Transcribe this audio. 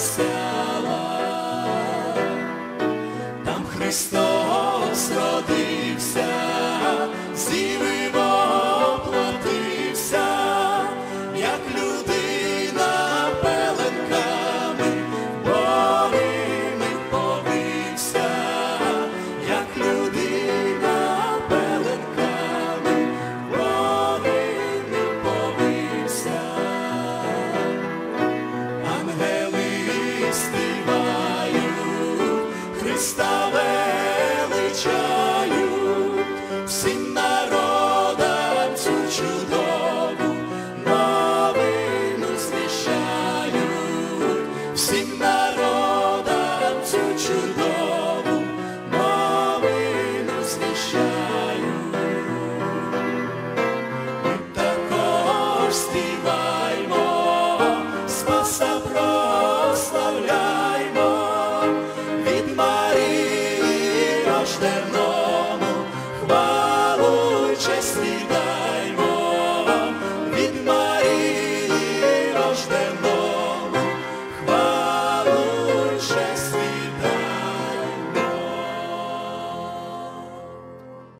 засяла, там Христос родився, Христа величають, всім народам цю чудову новину звіщають, всім народам цю чудову новину. Ми також співаймо, Марії хвалу честь віддай.